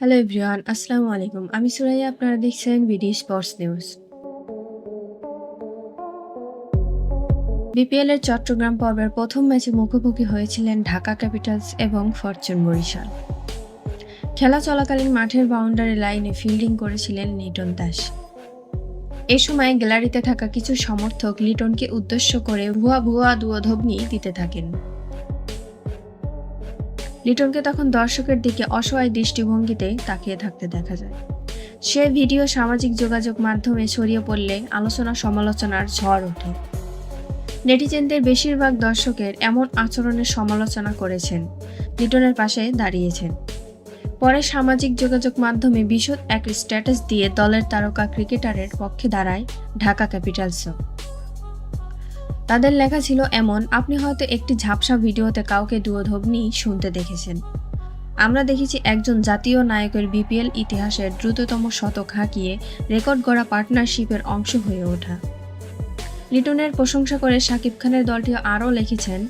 Hello everyone আসসালামু আলাইকুম আমি সুরাইয়া, আপনারা দেখছেন বিডি স্পোর্টস নিউজ বিপিএল এর চট্টগ্রাম পর্বের প্রথম ম্যাচে মুখোমুখি হয়েছিলেন ঢাকা ক্যাপিটালস এবং ফরচুন বরিশাল। খেলা চলাকালীন মাঠের বাউন্ডারি লাইনে ফিল্ডিং করেছিলেন লিটন দাস। এ সময় গ্যালারিতে থাকা কিছু সমর্থক লিটনকে উদ্দেশ্য করে ভুয়া ভুয়া দুয়োধবনি দিতে থাকেন। লিটনকে তখন দর্শকের দিকে অসহায় দৃষ্টিভঙ্গিতে তাকিয়ে থাকতে দেখা যায়। সে ভিডিও সামাজিক যোগাযোগ মাধ্যমে ছড়িয়ে পড়লে আলোচনা সমালোচনার ঝড় ওঠে। নেটিজেনদের বেশিরভাগ দর্শকের এমন আচরণের সমালোচনা করেছেন, লিটনের পাশে দাঁড়িয়েছেন। পরে সামাজিক যোগাযোগ মাধ্যমে বিশদ এক স্ট্যাটাস দিয়ে দলের তারকা ক্রিকেটারের পক্ষে দাঁড়ায় ঢাকা ক্যাপিটালসও। তাদের লেখা ছিল এমন, আপনি হয়তো একটি ঝাপসা ভিডিওতে কাউকে দুয়োধবনি শুনতে দেখেছেন। আমরা দেখেছি একজন জাতীয় নায়কের বিপিএল ইতিহাসের দ্রুততম শতক হাঁকিয়ে রেকর্ড গড়া পার্টনারশিপের অংশ হয়ে ওঠা। লিটনের প্রশংসা করে শাকিব খানের দলটিও আরও লিখেছেন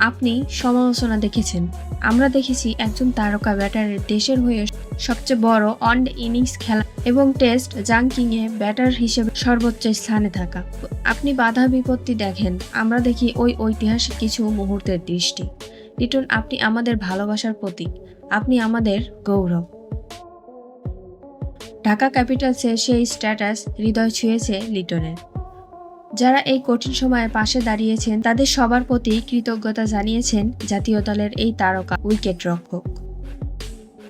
আপনি সমালোচনা দেখেছেন। আমরা দেখেছি একজন তারকা ব্যাটারের দেশের হয়ে সবচেয়ে বড় অন ইনিংস খেলা এবং টেস্ট জাঙ্কিংয়ে ব্যাটার হিসেবে সর্বোচ্চ স্থানে থাকা। আপনি বাধা বিপত্তি দেখেন। আমরা দেখি ওই ঐতিহাসিক কিছু মুহূর্তের দৃষ্টি। লিটন, আপনি আমাদের ভালোবাসার প্রতীক। আপনি আমাদের গৌরব। ঢাকা ক্যাপিটালসের সেই স্ট্যাটাস হৃদয় ছুঁয়েছে লিটনের। যারা এই কঠিন সময়ে পাশে দাঁড়িয়েছেন, তাদের সবার প্রতি কৃতজ্ঞতা জানিয়েছেন জাতীয় দলের এই তারকা উইকেট রক্ষক।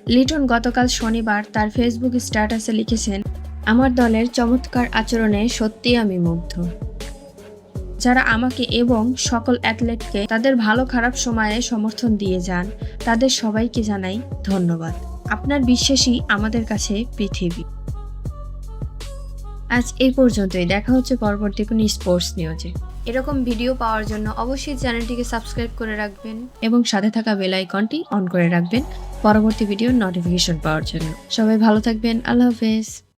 লিটন গতকাল শনিবার তার ফেসবুক স্ট্যাটাসে লিখেছেন, আমার দলের চমৎকার আচরণে সত্যি আমি মুগ্ধ। যারা আমাকে এবং সকল অ্যাথলেটকে তাদের ভালো খারাপ সময়ে সমর্থন দিয়ে যান, তাদের সবাইকে জানাই ধন্যবাদ। আপনার বিশ্বাসই আমাদের কাছে পৃথিবী। আজ এই পর্যন্তই। দেখা হচ্ছে পরবর্তী কোনো স্পোর্টস নিউজে এরকম ভিডিও পাওয়ার জন্য অবশ্যই চ্যানেলটিকে সাবস্ক্রাইব করে রাখবেন এবং সাথে থাকা বেল আইকনটি অন করে রাখবেন। পরবর্তী ভিডিওর নোটিফিকেশন পাওয়ার জন্য। সবাই ভালো থাকবেন। আল্লাহ হাফেজ।